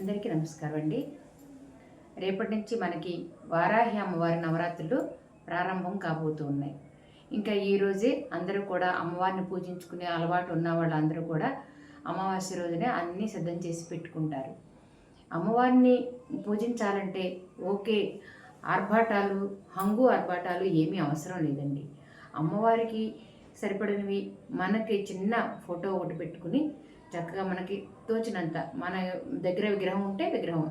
అందరికీ నమస్కారం అండి. రేపటి నుంచి మనకి వారాహి అమ్మవారి నవరాత్రులు ప్రారంభం కాబోతూ ఉన్నాయి. ఇంకా ఈరోజే అందరూ కూడా అమ్మవారిని పూజించుకునే అలవాటు ఉన్న వాళ్ళందరూ కూడా అమావాస్య రోజునే అన్నీ సిద్ధం చేసి పెట్టుకుంటారు. అమ్మవారిని పూజించాలంటే ఓకే ఆర్భాటాలు హంగు ఆర్భాటాలు ఏమీ అవసరం లేదండి. అమ్మవారికి సరిపడినవి మనకి చిన్న ఫోటో ఒకటి పెట్టుకుని చక్కగా మనకి తోచినంత మన దగ్గర విగ్రహం ఉంటే విగ్రహం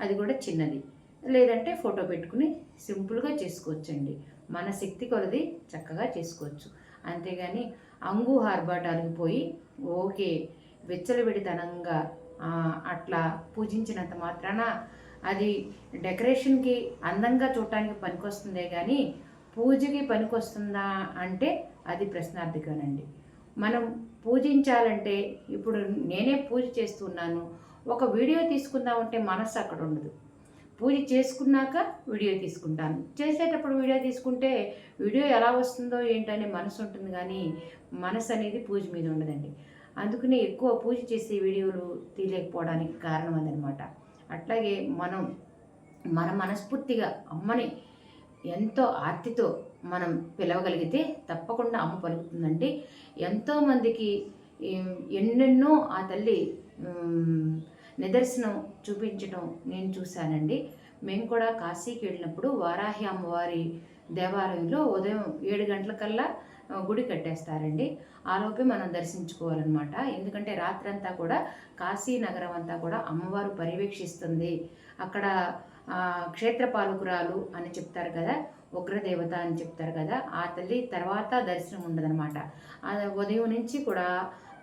అది కూడా చిన్నది. లేదంటే ఫోటో పెట్టుకుని సింపుల్గా చేసుకోవచ్చండి. మన శక్తి కొలది చక్కగా చేసుకోవచ్చు. అంతేగాని అంగు హార్బాటాలకు పోయి ఓకే వెచ్చలవిడితనంగా అట్లా పూజించినంత మాత్రాన అది డెకరేషన్కి అందంగా చూడటానికి పనికొస్తుందే కానీ పూజకి పనికొస్తుందా అంటే అది ప్రశ్నార్థకమేనండి మనం పూజించాలంటే ఇప్పుడు నేనే పూజ చేస్తున్నాను. ఒక వీడియో తీసుకుందామంటే మనస్సు అక్కడ ఉండదు. పూజ చేసుకున్నాక వీడియో తీసుకుంటాను. చేసేటప్పుడు వీడియో తీసుకుంటే వీడియో ఎలా వస్తుందో ఏంటనే మనసు ఉంటుంది కానీ మనసు అనేది పూజ మీద ఉండదండి. అందుకనే ఎక్కువ పూజ చేసే వీడియోలు తీయలేకపోవడానికి కారణం అదనమాట. అట్లాగే మనం మన మనస్ఫూర్తిగా అమ్మని ఎంతో ఆర్తితో మనం పిలవగలిగితే తప్పకుండా అమ్మ పలుకుతుందండి. ఎంతోమందికి ఎన్నెన్నో ఆ తల్లి నిదర్శనం చూపించడం నేను చూశానండి. మేము కూడా కాశీకి వెళ్ళినప్పుడు వారాహి అమ్మవారి దేవాలయంలో ఉదయం ఏడు గంటలకల్లా గుడి కట్టేస్తారండి. ఆలోపే మనం దర్శించుకోవాలన్నమాట. ఎందుకంటే రాత్రంతా కూడా కాశీ నగరం అంతా కూడా అమ్మవారు పర్యవేక్షిస్తుంది. అక్కడ క్షేత్రపాలకురాలు అని చెప్తారు కదా ఉగ్రదేవత అని చెప్తారు కదా ఆ తల్లి తర్వాత దర్శనం ఉండదనమాట ఉదయం నుంచి కూడా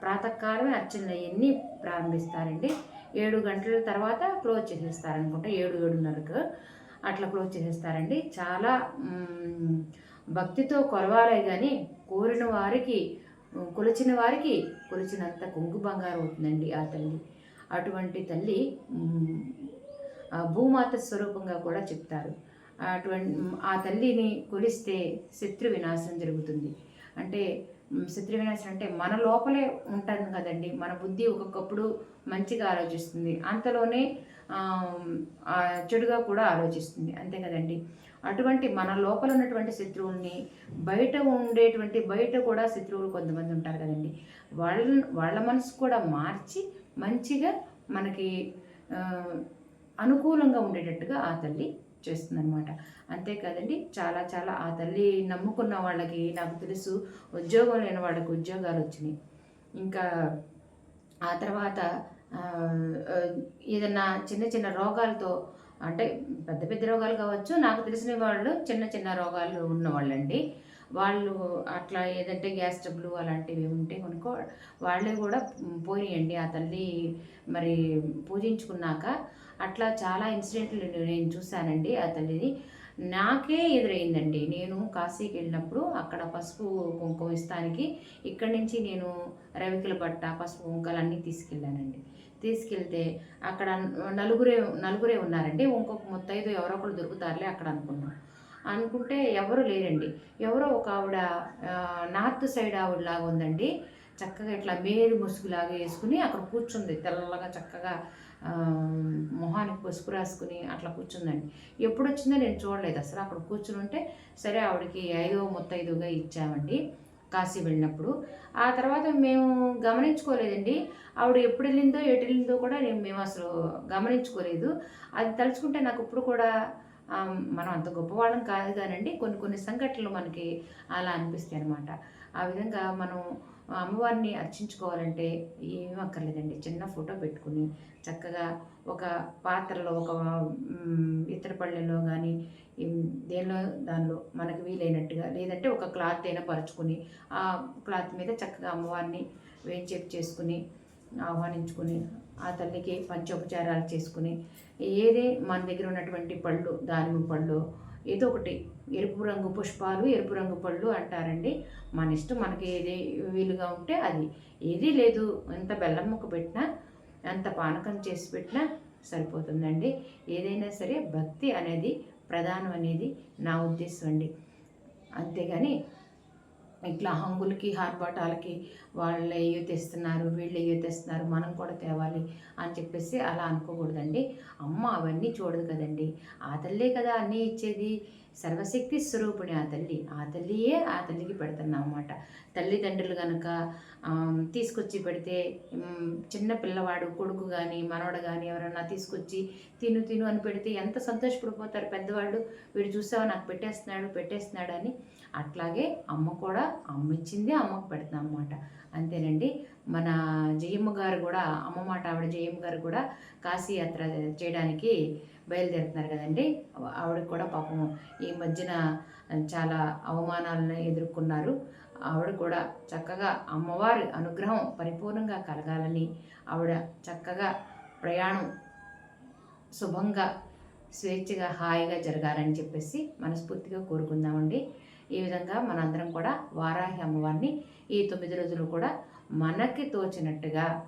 ప్రాతకాలమే అర్చనలు అవన్నీ ప్రారంభిస్తారండి. ఏడు గంటల తర్వాత క్లోజ్ చేసేస్తారనుకుంటా ఏడు ఏడున్నరకు అట్లా క్లోజ్ చేసేస్తారండి. చాలా భక్తితో కొలవాలే కానీ కోరిన వారికి కొలిచిన వారికి కొలిచినంత కొంగు బంగారం అవుతుందండి ఆ తల్లి. అటువంటి తల్లి భూమాత స్వరూపంగా కూడా చెప్తారు. ఆ తల్లిని కొలిస్తే శత్రు వినాశం జరుగుతుంది. అంటే శత్రు వినాశనం అంటే మన లోపలే ఉంటుంది కదండి. మన బుద్ధి ఒక్కొక్కప్పుడు మంచిగా ఆలోచిస్తుంది. అంతలోనే చెడుగా కూడా ఆలోచిస్తుంది. అంతే కదండి. అటువంటి మన లోపల ఉన్నటువంటి శత్రువుల్ని బయట ఉండేటువంటి బయట కూడా శత్రువులు కొంతమంది ఉంటారు కదండి. వాళ్ళ వాళ్ళ మనసు కూడా మార్చి మంచిగా మనకి అనుకూలంగా ఉండేటట్టుగా ఆ తల్లి చేస్తుందనమాట అంతేకాదండి చాలా చాలా ఆ తల్లి నమ్ముకున్న వాళ్ళకి నాకు తెలుసు ఉద్యోగం లేని వాళ్ళకి ఉద్యోగాలు వచ్చినాయి. ఇంకా ఆ తర్వాత ఏదన్నా చిన్న చిన్న రోగాలతో అంటే పెద్ద పెద్ద రోగాలు కావచ్చు నాకు తెలిసిన వాళ్ళు చిన్న చిన్న రోగాలు ఉన్నవాళ్ళండి. వాళ్ళు అట్లా ఏదంటే గ్యాస్ ట్రబుల్ అలాంటివి ఉంటే కొనుక్కో వాళ్ళే కూడా పోయినాయండి ఆ తల్లి మరి పూజించుకున్నాక అట్లా చాలా ఇన్సిడెంట్లు నేను చూశానండి ఆ తల్లిది. నాకే ఎదురైందండి. నేను కాశీకి వెళ్ళినప్పుడు అక్కడ పసుపు కుంకుమ ఇస్తానికి ఇక్కడి నుంచి నేను రవికల బట్ట పసుపు కుంకలు అన్నీ తీసుకెళ్ళానండి. తీసుకెళ్తే అక్కడ నలుగురే నలుగురే ఉన్నారండి. ఇంకొక ముత్తైదు ఎవరో ఒకరు దొరుకుతారులే అక్కడ అనుకున్నాను అనుకుంటే ఎవరు లేరండి. ఎవరో ఒక ఆవిడ నార్త్ సైడ్ ఆవిడలాగా ఉందండి. చక్కగా ఇట్లా మేలు ముసుగులాగా వేసుకుని అక్కడ కూర్చుంది. తెల్లగా చక్కగా మొహానికి పసుపు రాసుకుని అట్లా కూర్చుందండి. ఎప్పుడు వచ్చిందో నేను చూడలేదు. అసలు అక్కడ కూర్చుని ఉంటే సరే ఆవిడకి ఐదో ముత్తైదుగా ఇచ్చామండి కాశీ వెళ్ళినప్పుడు. ఆ తర్వాత మేము గమనించుకోలేదండి. ఆవిడ ఎప్పుడు వెళ్ళిందో ఎటు వెళ్ళిందో కూడా నేను మేము అసలు గమనించుకోలేదు. అది తలుచుకుంటే నాకు ఇప్పుడు కూడా మనం అంత గొప్పవాళ్ళం కాదు కానండి కొన్ని కొన్ని సంఘటనలు మనకి అలా అనిపిస్తాయి అనమాట ఆ విధంగా మనం అమ్మవారిని అర్చించుకోవాలంటే ఏమీ అక్కర్లేదండి. చిన్న ఫోటో పెట్టుకుని చక్కగా ఒక పాత్రలో ఒక ఇతర పళ్ళెలో కానీ దేనిలో దానిలో మనకు వీలైనట్టుగా లేదంటే ఒక క్లాత్ అయినా పరుచుకుని ఆ క్లాత్ మీద చక్కగా అమ్మవారిని వేచేపు చేసుకుని ఆహ్వానించుకుని ఆ తల్లికి పంచోపచారాలు చేసుకుని ఏది మన దగ్గర ఉన్నటువంటి పళ్ళు దానిమ్మ పళ్ళు ఏదో ఒకటి ఎరుపు రంగు పుష్పాలు ఎరుపు రంగు పళ్ళు అంటారండి. మన ఇష్టం మనకి ఏది వీలుగా ఉంటే అది. ఏదీ లేదు ఎంత బెల్లం ముక్క పెట్టినా ఎంత పానకం చేసి పెట్టినా సరిపోతుందండి. ఏదైనా సరే భక్తి అనేది ప్రధానం అనేది నా ఉద్దేశం అండి. అంతేగాని ఇట్లా హంగులకి హార్బటాలకి వాళ్ళు ఏయో తెస్తున్నారు వీళ్ళు ఏయో తెస్తున్నారు మనం కూడా తేవాలి అని చెప్పేసి అలా అనుకోకూడదండి. అమ్మ అవన్నీ చూడదు కదండి. ఆ తల్లే కదా అన్నీ ఇచ్చేది. సర్వశక్తి స్వరూపుణి ఆ తల్లి. ఆ తల్లియే ఆ తల్లికి పెడుతున్నాం అన్నమాట. తల్లిదండ్రులు కనుక తీసుకొచ్చి పెడితే చిన్న పిల్లవాడు కొడుకు కానీ మనవడు కానీ ఎవరైనా తీసుకొచ్చి తిను తిను అని పెడితే ఎంత సంతోషపడిపోతారు పెద్దవాళ్ళు. వీడు చూసావా నాకు పెట్టేస్తున్నాడు పెట్టేస్తున్నాడు అని. అట్లాగే అమ్మ కూడా అమ్మ ఇచ్చింది అమ్మకు పెడుతున్నాం అన్నమాట. అంతేనండి. మన జయమ్మ గారు కూడా అమ్మ మాట ఆవిడ జయమ్మ గారు కూడా కాశీయాత్ర చేయడానికి బయలుదేరుతున్నారు కదండి. ఆవిడ కూడా పాపం ఈ మధ్యన చాలా అవమానాలను ఎదుర్కొన్నారు. ఆవిడ కూడా చక్కగా అమ్మవారి అనుగ్రహం పరిపూర్ణంగా కలగాలని ఆవిడ చక్కగా ప్రయాణం శుభంగా స్వేచ్ఛగా హాయిగా జరగాలని చెప్పేసి మనస్ఫూర్తిగా కోరుకుందామండి. ఈ విధంగా మనందరం కూడా వారాహి అమ్మవారిని ఈ తొమ్మిది రోజులు కూడా మనకి తోచినట్టుగా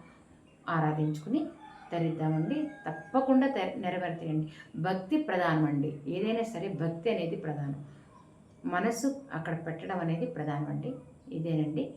ఆరాధించుకుని తరిద్దామండి. తప్పకుండా తె- భక్తి ప్రధానం అండి. ఏదైనా సరే భక్తి అనేది ప్రధానం. మనసు అక్కడ పెట్టడం అనేది ప్రధానం అండి. ఇదేనండి.